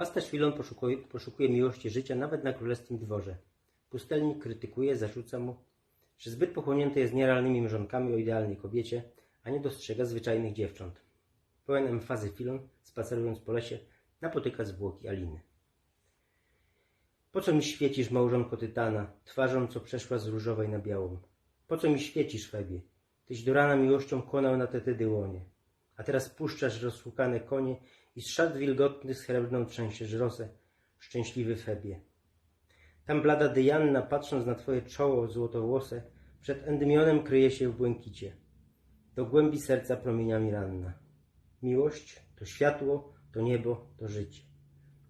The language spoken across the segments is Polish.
Pasterz Filon poszukuje, poszukuje miłości życia nawet na królewskim dworze. Pustelnik krytykuje, zarzuca mu, że zbyt pochłonięty jest nierealnymi mrzonkami o idealnej kobiecie, a nie dostrzega zwyczajnych dziewcząt. Pełen emfazy Filon, spacerując po lesie, napotyka zwłoki Aliny. Po co mi świecisz, małżonko Tytana, twarzą, co przeszła z różowej na białą? Po co mi świecisz, Febie? Tyś do rana miłością konał na tetydy łonie. A teraz puszczasz rozhukane konie i z szat wilgotnych srebrną trzęsiesz rosę, szczęśliwy Febie. Tam blada Dyjanna, patrząc na twoje czoło złotowłose, przed Endymionem kryje się w błękicie. Do głębi serca promieniami ranna. Miłość to światło, to niebo, to życie.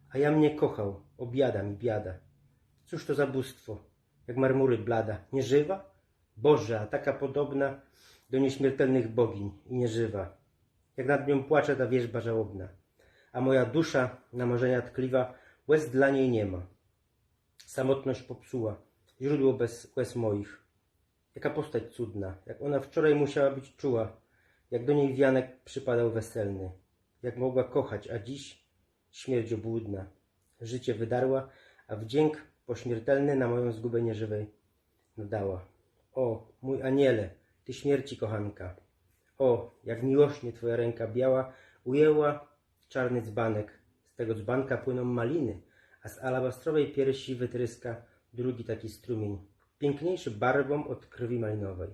A ja mnie kochał, o biada mi biada. Cóż to za bóstwo, jak marmury blada, nieżywa? Boże, a taka podobna do nieśmiertelnych bogiń i nieżywa. Jak nad nią płacze ta wierzba żałobna. A moja dusza, na marzenia tkliwa, łez dla niej nie ma. Samotność popsuła, źródło bez łez moich. Jaka postać cudna, jak ona wczoraj musiała być czuła, jak do niej wianek przypadał weselny, jak mogła kochać, a dziś śmierć obłudna. Życie wydarła, a wdzięk pośmiertelny na moją zgubę nieżywej nadała. O, mój aniele, ty śmierci kochanka. O, jak miłośnie twoja ręka biała ujęła czarny dzbanek. Z tego dzbanka płyną maliny, a z alabastrowej piersi wytryska drugi taki strumień, piękniejszy barwą od krwi malinowej.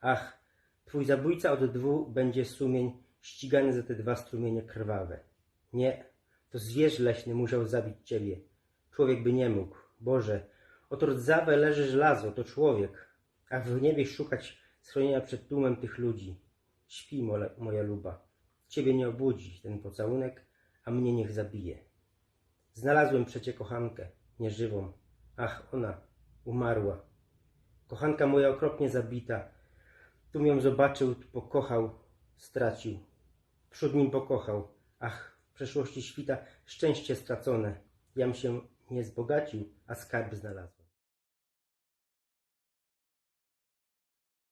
Ach, twój zabójca od dwu będzie sumień ścigany za te dwa strumienie krwawe. Nie, to zwierz leśny musiał zabić ciebie. Człowiek by nie mógł. Boże, oto rdzawe leży żelazo, to człowiek, a w niebie szukać schronienia przed tłumem tych ludzi. Śpi, moja luba. Ciebie nie obudzi ten pocałunek, a mnie niech zabije. Znalazłem przecie kochankę, nieżywą. Ach, ona umarła. Kochanka moja okropnie zabita. Tu ją zobaczył, tu pokochał, stracił. Wśród nim pokochał. Ach, w przeszłości świta szczęście stracone. Jam się nie zbogacił, a skarb znalazł.